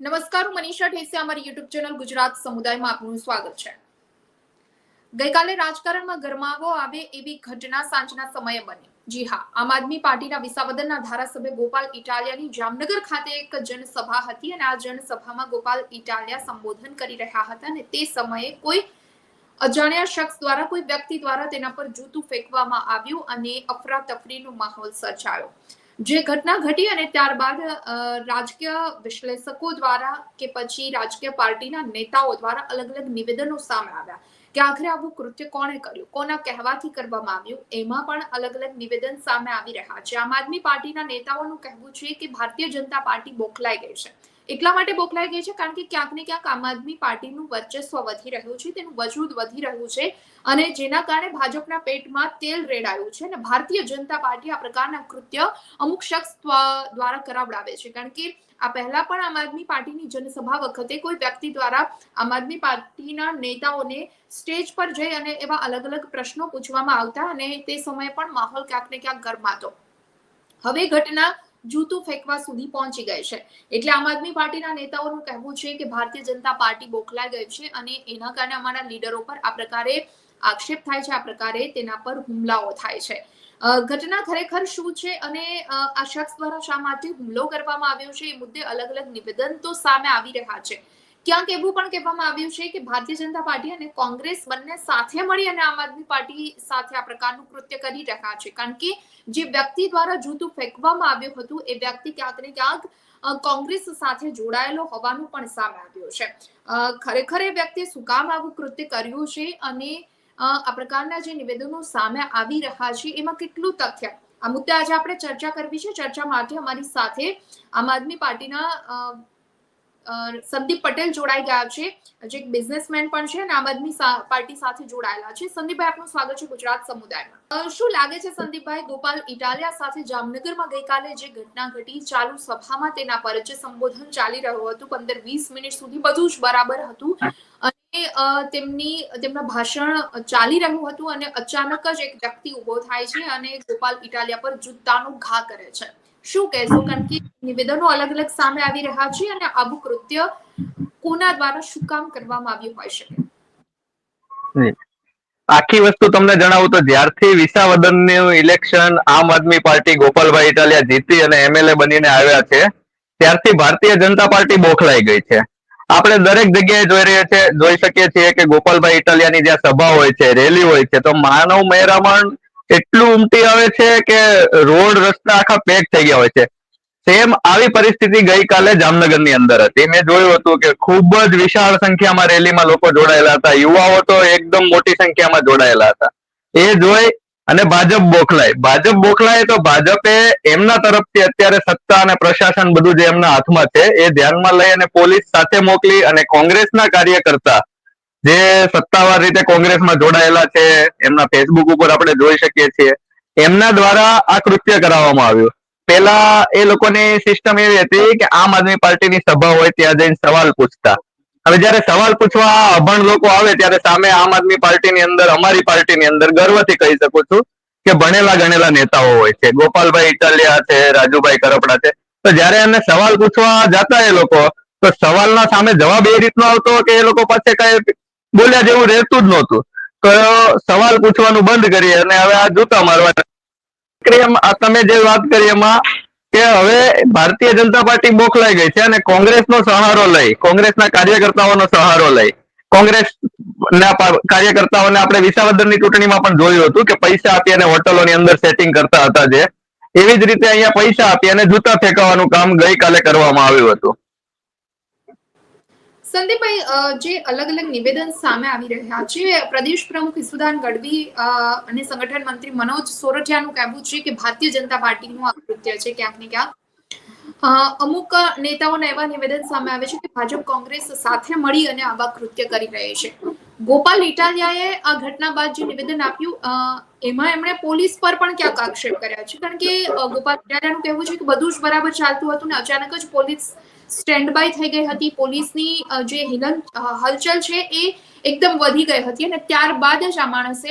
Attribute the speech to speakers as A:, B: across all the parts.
A: નમસ્કાર, હું મનીષા ઠેસિયા અમારી યુટ્યુબ ચેનલ ગુજરાત સમુદાયમાં આપનું સ્વાગત છે. ગઈકાલે રાજકારણમાં ગરમાવો આવે એવી ઘટના સાંજના સમયે બની. જી હા, આમ આદમી પાર્ટીના વિસાવદરના ધારાસભ્ય ગોપાલ ઇટાલિયાની જામનગર ખાતે એક જનસભા હતી અને આ જનસભામાં ગોપાલ ઇટાલિયા સંબોધન કરી રહ્યા હતા અને તે સમયે કોઈ અજાણ્યા શખ્સ દ્વારા, કોઈ વ્યક્તિ દ્વારા તેના પર જૂતું ફેંકવામાં આવ્યું અને અફરાતફરીનો માહોલ સર્જાયો. જે ઘટના ઘટી અને ત્યારબાદ રાજકીય વિશ્લેષકો દ્વારા કે પછી રાજકીય પાર્ટીના નેતાઓ દ્વારા અલગ અલગ નિવેદનો સામે આવ્યા કે આખરે આવું કૃત્ય કોણે કર્યું? કોના કહેવાથી કરવામાં આવ્યું? એમાં પણ અલગ અલગ નિવેદન સામે આવી રહ્યા છે. આમ આદમી પાર્ટીના નેતાઓનું કહેવું છે કે ભારતીય જનતા પાર્ટી બોખલાઈ ગઈ છે. એટલા માટે બોખલાઈ ગઈ છે, કારણ કે ક્યાંક ને ક્યાંક આમ આદમી પાર્ટીનું વર્ચસ્વ વધી રહ્યું છે, તેનું વજૂદ વધી રહ્યું છે અને જેના કારણે ભાજપના પેટમાં તેલ રેડાયું છે અને ભારતીય જનતા પાર્ટી આ પ્રકારના કૃત્ય અમુક શખ્સ દ્વારા કરાવડાવે છે. કારણ કે આ પહેલા પણ આમ આદમી પાર્ટીની જનસભા વખતે કોઈ વ્યક્તિ દ્વારા આમ આદમી પાર્ટીના નેતાઓને સ્ટેજ પર જઈ અને એવા અલગ અલગ પ્રશ્નો પૂછવામાં આવતા અને તે સમયે પણ માહોલ ક્યાંક ને ક્યાંક ગરમાતો. હવે ઘટના જૂતું ફેંકવા સુધી પહોંચી ગઈ છે. એટલે આમ આદમી પાર્ટીના નેતાઓનું કહેવું છે કે ભારતીય જનતા પાર્ટી બોખલાઈ ગઈ છે અને એના કારણે અમારા લીડરો પર આ પ્રકારે આક્ષેપ થાય છે, આ પ્રકારે તેના પર હુમલાઓ થાય છે. ઘટના ખરેખર શું છે અને આ શખ્સ દ્વારા શા માટે હુમલો કરવામાં આવ્યો છે? એ મુદ્દે અલગ અલગ નિવેદન તો સામે આવી રહ્યા છે. ક્યાંક એવું પણ કહેવામાં આવ્યું છે કે ભારતીય જનતા પાર્ટી અને કોંગ્રેસ બંને સાથે મળી અને આમ આદમી પાર્ટી સાથે આ પ્રકારનું કૃત્ય કરી રહ્યા છે. કારણ કે જે વ્યક્તિ દ્વારા જૂતું ફેંકવામાં આવ્યું હતું, એ વ્યક્તિ ક્યાંક ને ક્યાંક કોંગ્રેસ સાથે જોડાયેલો હોવાનું પણ સામે આવ્યું છે. ખરેખર એ વ્યક્તિએ શું કામ આવું કૃત્ય કર્યું છે અને આ પ્રકારના જે નિવેદનો સામે આવી રહ્યા છે, એમાં કેટલું તથ્ય? આ મુદ્દે આજે આપણે ચર્ચા કરવી છે. ચર્ચા માટે અમારી સાથે આમ આદમી પાર્ટીના સંદીપ પટેલ જોડાઈ ગયા છે, જે એક બિઝનેસમેન પણ છે અને આમ આદમી પાર્ટી સાથે જોડાયેલા છે. સંદીપભાઈ, આપનું સ્વાગત છે ગુજરાત સમુદાયમાં. શું લાગે છે સંદીપભાઈ, ગોપાલ ઇટાલિયા સાથે જામનગરમાં ગઈકાલે જે ઘટના ઘટી, ચાલુ સભામાં તેના પર જે સંબોધન ચાલી રહ્યું હતું, પંદર વીસ મિનિટ સુધી બધું જ બરાબર હતું અને તેમની, તેમના ભાષણ ચાલી રહ્યું હતું અને અચાનક જ એક વ્યક્તિ ઊભો થાય છે અને ગોપાલ ઇટાલિયા પર જૂતાનો ઘા કરે છે. શું કહેશો? કારણ કે નિવેદનો અલગ અલગ સામે આવી રહ્યા છે અને આવું કૃત્ય કોના દ્વારા શું કામ કરવામાં આવ્યું હોઈ શકે?
B: આખી વસ્તુ તમને જણાવું તો જ્યારથી વિસાવદનનું ઇલેક્શન આમ આદમી પાર્ટી ગોપાલભાઈ ઇટાલિયા જીતી અને એમએલએ બનીને આવ્યા છે, ત્યારથી ભારતીય જનતા પાર્ટી બોખલાઈ ગઈ છે. આપણે દરેક જગ્યાએ જોઈ રહ્યા છે, જોઈ શકીએ છીએ કે ગોપાલભાઈ ઇટાલિયાની જ્યાં સભા હોય છે, રેલી હોય છે, તો માનવ મહેરામણ એટલું ઉમટી આવે છે કે રોડ રસ્તા આખા પેક થઈ ગયા હોય છે. સેમ આવી પરિસ્થિતિ ગઈકાલે જામનગરની અંદર હતી. મેં જોયું હતું કે ખૂબ જ વિશાળ સંખ્યામાં રેલીમાં લોકો જોડાયેલા હતા. યુવાઓ તો એકદમ મોટી સંખ્યામાં જોડાયેલા હતા. એ જોઈ અને ભાજપ બોખલાય. ભાજપ બોખલાય તો ભાજપે એમના તરફથી અત્યારે સત્તા અને પ્રશાસન બધું જે એમના હાથમાં છે એ ધ્યાનમાં લઈ અને પોલીસ સાથે મોકલી અને કોંગ્રેસના કાર્યકર્તા જે સત્તાવાર રીતે કોંગ્રેસમાં જોડાયેલા છે, એમના ફેસબુક ઉપર આપણે જોઈ શકીએ છીએ. એમના દ્વારા આ કૃત્ય કરાવવામાં આવ્યું. પેલા એ લોકોની સિસ્ટમ એવી હતી કે આમ આદમી પાર્ટીની સભા હોય ત્યાં જઈને સવાલ પૂછતા. હવે જયારે સવાલ પૂછવા અભણ લોકો આવે ત્યારે સામે આમ આદમી પાર્ટીની અંદર, અમારી પાર્ટીની અંદર ગર્વથી કહી શકું છું કે ભણેલા ગણેલા નેતાઓ હોય છે. ગોપાલભાઈ ઇટાલિયા છે, રાજુભાઈ કરપડા છે. તો જયારે એમને સવાલ પૂછવા જતા એ લોકો, તો સવાલના સામે જવાબ એ રીતનો આવતો કે એ લોકો પાસે કઈ બોલ્યા જેવું રહેતું જ નહોતું. તો સવાલ પૂછવાનું બંધ કરી અને હવે આ જૂતા મારવા તમે જે વાત કરી એમાં કે હવે ભારતીય જનતા પાર્ટી બોખલાઈ ગઈ છે અને કોંગ્રેસનો સહારો લઈ, કોંગ્રેસના કાર્યકર્તાઓનો સહારો લઈ. કોંગ્રેસ ના કાર્યકર્તાઓને આપણે વિસાવદરની ચૂંટણીમાં પણ જોયું હતું કે પૈસા આપી અને હોટલોની અંદર સેટિંગ કરતા હતા જે. એવી જ રીતે અહીંયા પૈસા આપી અને જૂતા ફેંકાવાનું કામ ગઈકાલે કરવામાં આવ્યું હતું.
A: સંદીપભાઈ જે અલગ અલગ નિવેદન સામે આવી રહ્યા છે, પ્રદેશ પ્રમુખ ઈસુદાન ગઢવી અને સંગઠન મંત્રી મનોજ સોરઠિયાનું કહેવું છે કે ભારતીય જનતા પાર્ટીનું આ કૃત્ય છે ક્યાંક ને ક્યાંક. અમુક નેતાઓના એવા નિવેદન સામે આવે છે કે ભાજપ કોંગ્રેસ સાથે મળી અને આવા કૃત્ય કરી રહી છે. ગોપાલ ઇટાલિયાએ આ ઘટના બાદ જે નિવેદન આપ્યું એમાં એમણે પોલીસ પર પણ ક્યાંક આક્ષેપ કર્યા છે. કારણ કે ગોપાલ ઇટાલિયાનું કહેવું છે કે બધું જ બરાબર ચાલતું હતું ને અચાનક જ પોલીસ સ્ટેન્ડ બાય થઈ ગઈ હતી. પોલીસની જે હિલન હલચલ છે એ એકદમ વધી ગઈ હતી અને ત્યારબાદ જ આ માણસે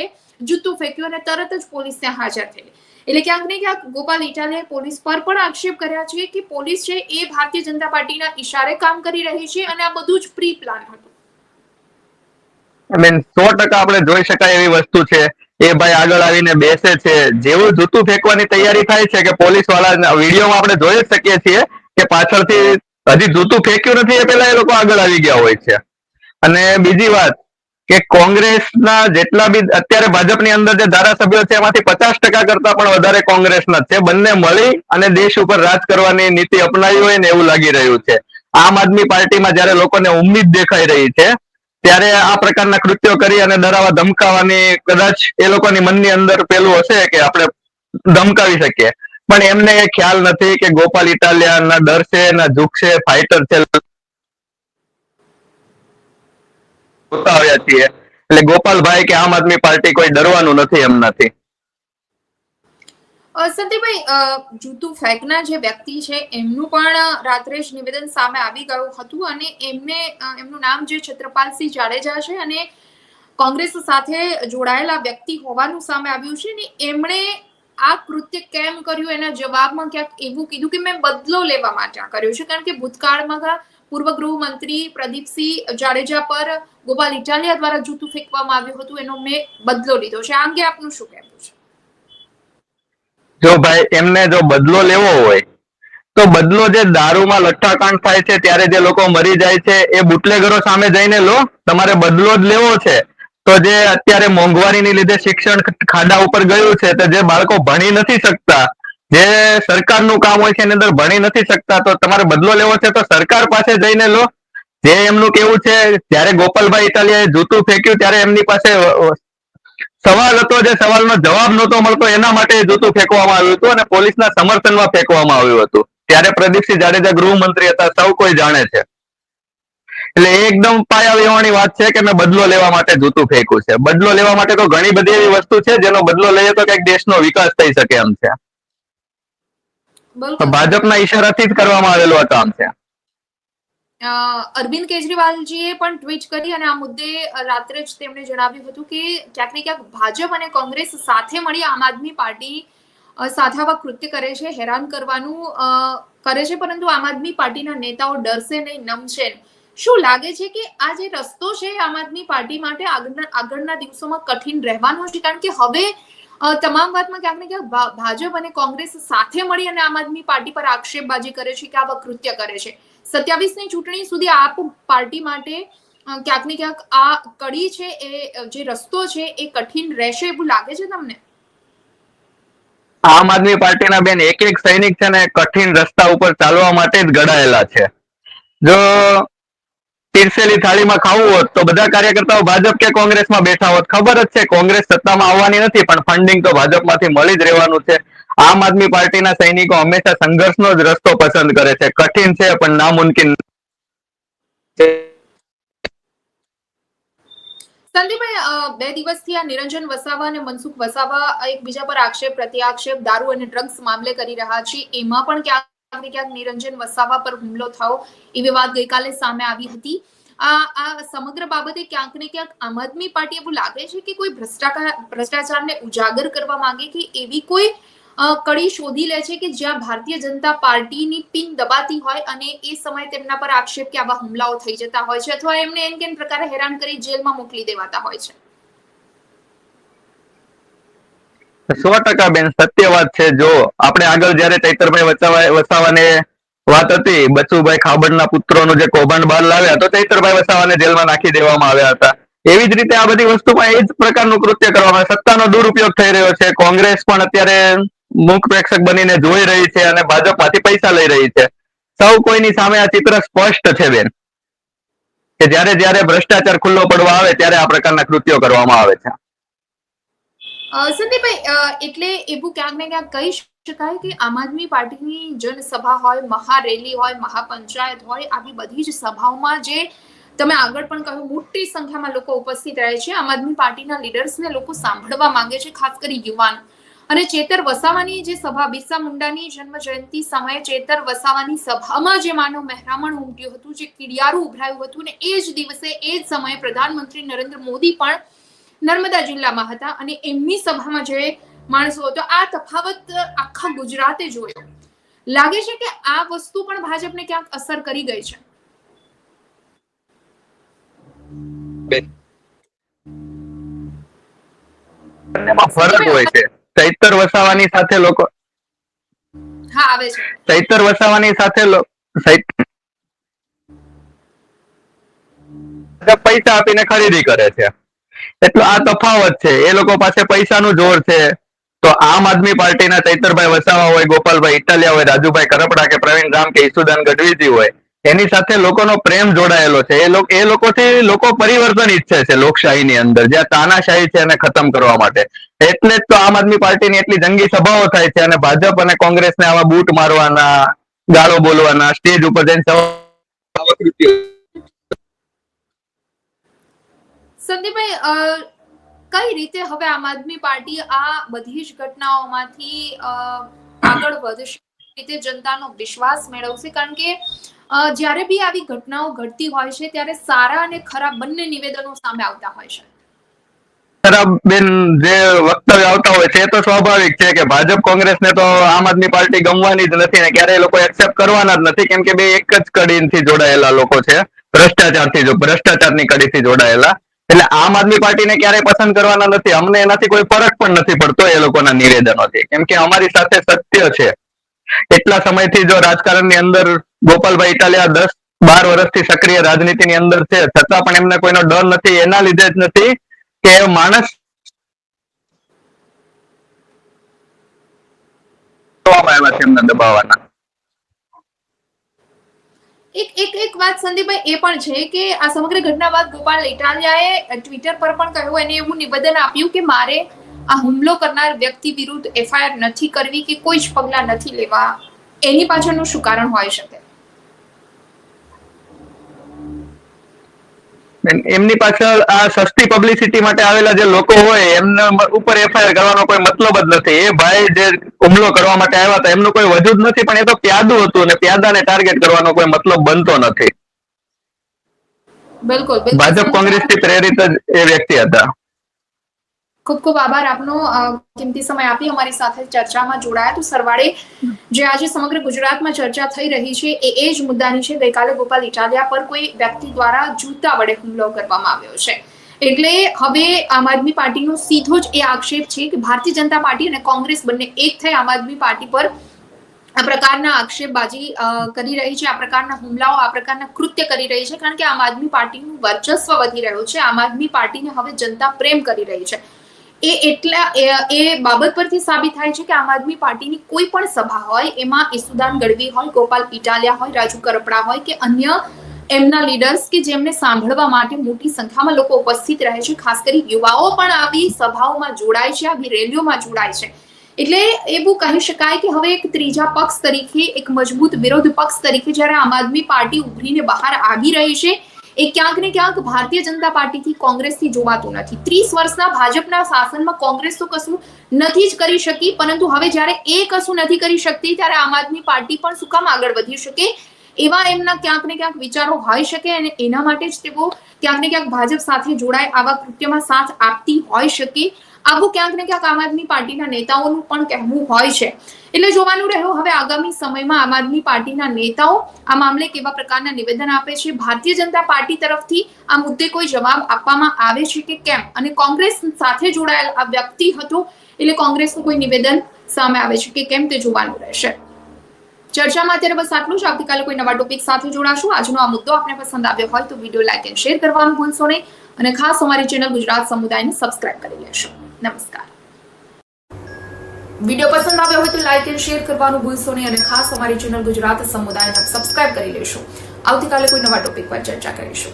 A: જૂતું ફેંક્યું અને તરત જ પોલીસ ત્યાં હાજર થઈ. એટલે ક્યાંક ને ક્યાંક ગોપાલ ઇટાલિયાએ પોલીસ પર પણ આક્ષેપ કર્યા છે કે પોલીસ છે એ ભારતીય જનતા પાર્ટીના ઈશારે કામ કરી રહી છે અને આ બધું જ પ્રી પ્લાન હતું
B: બેન સો ટકા આપણે જોઈ શકાય એવી વસ્તુ છે. એ ભાઈ આગળ આવીને બેસે છે. જેવું જૂતું ફેંકવાની તૈયારી થાય છે કે પોલીસવાળા વિડીયોમાં આપણે જોઈ શકીએ છીએ કે પાછળથી હજી જૂતું ફેંક્યું નથી એ પેલા એ લોકો આગળ આવી ગયા હોય છે. અને બીજી વાત કે કોંગ્રેસના જેટલા બી અત્યારે ભાજપની અંદર જે ધારાસભ્યો છે એમાંથી પચાસ ટકા કરતા પણ વધારે કોંગ્રેસના છે. બંને મળી અને દેશ ઉપર રાજ કરવાની નીતિ અપનાવી હોય ને એવું લાગી રહ્યું છે. આમ આદમી પાર્ટીમાં જયારે લોકોને ઉમ્મીદ દેખાઈ રહી છે, ત્યારે આ પ્રકારના કૃત્યો કરી અને ડરાવા ધમકાવાની કદાચ એ લોકોની મનની અંદર પેલું હશે કે આપણે ધમકાવી શકીએ. પણ એમને ખ્યાલ નથી કે ગોપાલ ઇટાલિયા ના છે ના ઝૂકશે ફાઇટર છે. આવ્યા છીએ. એટલે ગોપાલભાઈ કે આમ આદમી પાર્ટી કોઈ ડરવાનું નથી એમનાથી
A: સંદીપભાઈ જૂતું ફેંકનાર જે વ્યક્તિ છે, એમનું પણ રાત્રે જ નિવેદન સામે આવી ગયું હતું અને એમને એમનું નામ જે છત્રપાલસિંહ જાડેજા છે અને કોંગ્રેસ સાથે જોડાયેલા વ્યક્તિ હોવાનું સામે આવ્યું છે ને એમણે આ કૃત્ય કેમ કર્યું? એના જવાબમાં ક્યાંક એવું કીધું કે મેં બદલો લેવા માટે આ કર્યું છે. કારણ કે ભૂતકાળમાં પૂર્વ ગૃહમંત્રી પ્રદીપસિંહ જાડેજા પર ગોપાલ ઇટાલિયા દ્વારા જૂતું ફેંકવામાં આવ્યું હતું. એનો મેં બદલો લીધો છે. આ અંગે આપનું શું કહેવું છે?
B: જો ભાઈ, એમને જો બદલો લેવો હોય, તો બદલો જે દારૂમાં લઠ્ઠાકાંડ થાય છે, ત્યારે જે લોકો મરી જાય છે, એ બુટલેગરો સામે જઈને લો, તમારે બદલો જ લેવો છે. તો જે અત્યારે મોંઘવારીની લીધે શિક્ષણ ખાડા ઉપર ગયું છે, તો જે બાળકો ભણી નથી શકતા, જે સરકારનું કામ હોય છે, એની અંદર ભણી નથી શકતા, તો તમારે બદલો લેવો છે, તો સરકાર પાસે જઈને લો. જે એમનું કેવું છે, જ્યારે ગોપાલભાઈ ઇટાલિયાએ જૂતું ફેંક્યું, ત્યારે એમની પાસે સવાલ હતો, જે સવાલનો જવાબ નહોતો મળતો, એના માટે જૂતું ફેંકવામાં આવ્યું હતું અને પોલીસના સમર્થનમાં ફેંકવામાં આવ્યું હતું. ત્યારે પ્રદીપસિંહ જાડેજા ગૃહમંત્રી હતા, સૌ કોઈ જાણે છે. એટલે એકદમ પાયા લેવાની વાત છે કે મેં બદલો લેવા માટે જૂતું ફેંક્યું છે. બદલો લેવા માટે તો ઘણી બધી એવી વસ્તુ છે જેનો બદલો લઈએ તો કંઈક દેશનો વિકાસ થઈ શકે એમ છે. ભાજપના ઈશારાથી જ કરવામાં આવેલું આ કામ છે.
A: અ, અરવિંદ કેજરીવાલજીએ પણ ટ્વીટ કરી અને આ મુદ્દે રાત્રે જ તેમણે જણાવ્યું હતું કે ક્યાંક ને ક્યાંક ભાજપ અને કોંગ્રેસ સાથે મળી આમ આદમી પાર્ટી સાથે આવા કૃત્ય કરે છે હેરાન કરવાનું કરે છે પરંતુ આમ આદમી પાર્ટીના નેતાઓ ડરશે નહીં નમશે. શું લાગે છે કે આ જે રસ્તો છે આમ આદમી પાર્ટી માટે આગળના આગળના દિવસોમાં કઠિન રહેવાનો છે? કારણ કે હવે તમામ વાતમાં ક્યાંક ને ક્યાંક ભાજપ અને કોંગ્રેસ સાથે મળી અને આમ આદમી પાર્ટી પર આક્ષેપબાજી કરે છે કે આ કૃત્ય કરે છે. સત્યાવીસની ચૂંટણી સુધી આપ પાર્ટી માટે ક્યાંક ને ક્યાંક આ કડી છે એ, જે રસ્તો છે એ કઠિન રહેશે એવું લાગે છે તમને?
B: આમ આદમી પાર્ટીના બેન એક એક સૈનિક છે ને કઠિન રસ્તા ઉપર ચાલવા માટે જ ઘડાયેલા છે. જો પીરસેલી થાળીમાં ખાવું હોત તો બધા કાર્યકર્તાઓ ભાજપ કે કોંગ્રેસમાં બેઠા હોત. ખબર જ છે, કોંગ્રેસ સત્તામાં આવવાની નથી, પણ ફંડિંગ તો ભાજપમાંથી મળી જ રહેવાનું છે. આમ આદમી પાર્ટીના સૈનિકો હંમેશા સંઘર્ષનો જ રસ્તો પસંદ કરે છે. કઠિન છે, પણ નામુમકિન
A: સંદીપભાઈ બે દિવસથી આ નિરંજન વસાવા અને મનસુખ વસાવા એકબીજા પર આક્ષેપ, પ્રત્યાક્ષેપ, દારૂ અને ડ્રગ્સ મામલે કરી રહ્યા છે. એમાં પણ ક્યાંક ને ક્યાંક નિરંજન વસાવા પર હુમલો થયો એવી વાત ગઈકાલે સામે આવી હતી. આ આ સમગ્ર બાબતે ક્યાંક ને ક્યાંક આમ આદમી પાર્ટી એવું લાગે છે કે કોઈ ભ્રષ્ટાચાર, ભ્રષ્ટાચારને ઉજાગર કરવા માંગે કે એવી કોઈ કડી શોધી લે છે કે જ્યાં ભારતીય જનતા પાર્ટીની પિન દબાતી હોય અને એ સમયે તેમના પર આક્ષેપ કે આવા હુમલાઓ થઈ જતા હોય છે અથવા એમને એમ કેમ પ્રકારે હેરાન કરી જેલમાં મોકલી દેવાતા હોય છે?
B: સો ટકા બેન, સત્ય વાત છે. જો આપણે આગળ જયારે ચૈતરભાઈ વસાવા, વસાવાને વાત હતી, બચુભાઈ ખાબડના પુત્રોનું જે કૌભાંડ બહાર લાવ્યા, તો ચૈતરભાઈ વસાવાને જેલમાં નાખી દેવામાં આવ્યા હતા. એવી જ રીતે આ બધી વસ્તુમાં એ જ પ્રકારનું કૃત્ય કરવામાં. સત્તાનો દુરુપયોગ થઈ રહ્યો છે. કોંગ્રેસ પણ અત્યારે મુખ પ્રેક્ષક બનીને જોઈ રહી છે અને ભાજપમાંથી પૈસા લઈ રહી છે. સૌ કોઈની સામે આ ચિત્ર સ્પષ્ટ છે બેન. કે જ્યારે જ્યારે ભ્રષ્ટાચાર ખુલ્લો પડવા આવે, ત્યારે આ પ્રકારના કૃત્યો કરવામાં આવે છે.
A: સંદીપભાઈ એટલે એવું ક્યાંક ને ક્યાંક કહી શકાય કે આમ આદમી પાર્ટીની જનસભા હોય, મહારેલી હોય, મહાપંચાયત હોય, આવી બધી જ સભાઓમાં જે તમે આગળ પણ કહ્યું, મોટી સંખ્યામાં લોકો ઉપસ્થિત રહે છે. આમ આદમી પાર્ટીના લીડર્સને લોકો સાંભળવા માંગે છે, ખાસ કરી યુવાન. અને ચેતર વસાવાની જે સભા, બિરસા મુંડાની જન્મ જયંતિ સમયે ચેતર વસાવાની સભામાં જે માનવ મહેરામણ ઉમટ્યું હતું, જે કિડિયારું ઉભરાયું હતું ને એ જ દિવસે, એ જ સમયે પ્રધાનમંત્રી નરેન્દ્ર મોદી પણ નર્મદા જિલ્લામાં હતા અને એમની સભામાં જે માણસો તો આ તફાવત આખા ગુજરાતે જોયો. લાગે છે કે આ વસ્તુ પણ ભાજપને ક્યાંક અસર કરી ગઈ છે?
B: ફરક હોય છે. ચૈતર વસાવાની સાથે લોકો
A: હા આવે છે.
B: ચૈતર વસાવાની સાથે પૈસા આપીને ખરીદી કરે છે. એટલો આ તફાવત છે એ લોકો પાસે પૈસાનું જોર છે તો આમ આદમી પાર્ટીના ચૈતરભાઈ વસાવા હોય ગોપાલભાઈ ઇટાલિયા હોય રાજુભાઈ કરપડા કે પ્રવીણ રામ કે ઈસુદાન ગઢવીજી હોય એની સાથે લોકોનો પ્રેમ જોડાયેલો છે એ લોકો એ લોકોથી લોકો પરિવર્તન ઈચ્છે છે લોકશાહીની અંદર જ્યાં તાનાશાહી છે એને ખતમ કરવા માટે એટલે જ તો આમ આદમી પાર્ટીની એટલી જંગી સભાઓ થાય છે અને ભાજપ અને કોંગ્રેસને આવા બૂટ મારવાના ગાળો બોલવાના સ્ટેજ ઉપર જઈને સભા કૃત્યો
A: સંદીપભાઈ કઈ રીતે હવે આમ આદમી પાર્ટી આ બધી જ ઘટનાઓમાંથી આગળ વધશે? રીતે જનતાનો વિશ્વાસ મેળવશે? કારણ કે જ્યારે બી આવી ઘટનાઓ ઘટતી હોય છે, ત્યારે સારા અને ખરાબ બંને નિવેદનો સામે આવતા હોય છે.
B: ખરાબ બેન જે વક્તવ્ય આવતા હોય છે, એ તો સ્વાભાવિક છે કે ભાજપ કોંગ્રેસને તો આમ આદમી પાર્ટી ગમવાની જ નથી ને ક્યારે એ લોકો એક્સેપ્ટ કરવાના જ નથી, કેમ કે બે એક જ કડીથી જોડાયેલા લોકો છે. ભ્રષ્ટાચારથી જો ભ્રષ્ટાચારની કડીથી જોડાયેલા. એટલે આમ આદમી પાર્ટીને ક્યારેય પસંદ કરવાના નથી. અમને એનાથી કોઈ ફરક પણ નથી પડતો એ લોકોના નિવેદનોથી. કેમ કે અમારી સાથે સત્ય છે. એટલા સમયથી જો રાજકારણની અંદર ગોપાલભાઈ ઇટાલિયા દસ બાર વર્ષથી સક્રિય રાજનીતિની અંદર છે, છતાં પણ એમને કોઈનો ડર નથી. એના લીધે જ નથી કે માણસ આવ્યા છે એમને દબાવવાના.
A: એક વાત સંદીપભાઈ, એ પણ છે કે આ સમગ્ર ઘટના બાદ ગોપાલ ઇટાલિયાએ ટ્વિટર પર પણ કહ્યું અને એવું નિવેદન આપ્યું કે મારે આ હુમલો કરનાર વ્યક્તિ વિરુદ્ધ એફઆઈઆર નથી કરવી કે કોઈ જ પગલાં નથી લેવા. એની પાછળનું શું કારણ હોઈ શકે?
B: એમની પાછળ આ સસ્તી પબ્લિસિટી માટે આવેલા જે લોકો હોય, એમના ઉપર એફઆઈઆર કરવાનો કોઈ મતલબ જ નથી. એ ભાઈ જે હુમલો કરવા માટે આવ્યા હતા. એમનું કોઈ વજૂદ નથી પણ એ તો પ્યાદું હતું અને પ્યાદાને ટાર્ગેટ કરવાનો કોઈ મતલબ બનતો નથી.
A: બિલકુલ ભાજપ
B: ભાજપ કોંગ્રેસથી પ્રેરિત જ એ વ્યક્તિ હતા.
A: ખૂબ ખૂબ આભાર આપનો કિંમતી સમય આપી. અમારી સાથે ચર્ચામાં જોડાયા તો સરવાળે જે આજે સમગ્ર ગુજરાતમાં ચર્ચા થઈ રહી છે એ એ જ મુદ્દાની છે. ગઈકાલે ગોપાલ ઇટાલિયા પર કોઈ વ્યક્તિ દ્વારા જૂતા વડે હુમલો કરવામાં આવ્યો છે. એટલે હવે આમ આદમી પાર્ટીનો સીધો જ એ આક્ષેપ છે કે ભારતીય જનતા પાર્ટી અને કોંગ્રેસ બંને એક થઈ આમ આદમી પાર્ટી પર. આ પ્રકારના આક્ષેપબાજી કરી રહી છે, આ પ્રકારના હુમલાઓ, આ પ્રકારના કૃત્ય કરી રહી છે કારણ કે આમ આદમી પાર્ટીનું વર્ચસ્વ વધી રહ્યું છે. આમ આદમી પાર્ટીને હવે જનતા પ્રેમ કરી રહી છે. એ એટલા, એ- બાબત પરથી સાબિત થાય છે કે આમ આદમી પાર્ટીની કોઈ પણ સભા હોય, એમાં ઈસુદાન ગઢવી હોય, ગોપાલ ઇટાલિયા હોય, રાજુ કરપડા હોય કે અન્ય એમના લીડર્સ કે જેમને સાંભળવા માટે મોટી સંખ્યામાં લોકો ઉપસ્થિત રહે છે. ખાસ કરી યુવાઓ પણ આવી સભાઓમાં જોડાય છે, આવી રેલીઓમાં જોડાય છે. એટલે એવું કહી શકાય કે હવે એક ત્રીજા પક્ષ તરીકે, એક મજબૂત વિરોધ પક્ષ તરીકે જ્યારે આમ આદમી પાર્ટી ઉભરીને બહાર આવી રહી છે, એ ક્યાંક ને ક્યાંક ભારતીય જનતા પાર્ટીથી કોંગ્રેસથી જોવાતું નથી. ત્રીસ વર્ષના ભાજપના શાસનમાં કોંગ્રેસ તો કશું નથી જ કરી શકી, પરંતુ હવે જ્યારે એ કશું નથી કરી શકતી, ત્યારે આમ આદમી પાર્ટી પણ શું કામ આગળ વધી શકે? એવા એમના ક્યાંક ને ક્યાંક વિચારો હોઈ શકે અને એના માટે જ તેઓ ક્યાંક ને ક્યાંક ભાજપ સાથે જોડાય આવા કૃત્યમાં સાથ આપતી હોઈ શકે. આવું ક્યાંક ને ક્યાંક આમ આદમી પાર્ટીના નેતાઓનું પણ કહેવું હોય છે. એટલે જોવાનું રહ્યું, હવે આગામી સમયમાં આમ આદમી પાર્ટીના નેતાઓ આ મામલે કેવા પ્રકારના નિવેદન આપે છે? ભારતીય જનતા પાર્ટી તરફથી આ મુદ્દે કોઈ જવાબ આપવામાં આવે છે કે કેમ? અને કોંગ્રેસ સાથે જોડાયેલ આ વ્યક્તિ હતો, એટલે કોંગ્રેસનું કોઈ નિવેદન સામે આવે છે કે કેમ તે જોવાનું રહેશે? ચર્ચામાં અત્યારે બસ આટલું જ. આવતીકાલે કોઈ નવા ટોપિક સાથે જોડાશું. આજનો આ મુદ્દો આપને પસંદ આવ્યો હોય તો વીડિયો લાઈક એન્ડ શેર કરવાનું ભૂલશો નહીં. અને ખાસ અમારી ચેનલ ગુજરાત સમુદાયને સબસ્ક્રાઇબ કરી લેશો. નમસ્કાર. વીડિયો પસંદ આવ્યો હોય તો લાઈક એન્ડ શેર કરવાનું ભૂલશો નહીં અને ખાસ અમારી ચેનલ ગુજરાત સમુદાયને સબસ્ક્રાઇબ કરી લેશો. આવતીકાલે કોઈ નવા ટોપિક પર ચર્ચા કરીશું.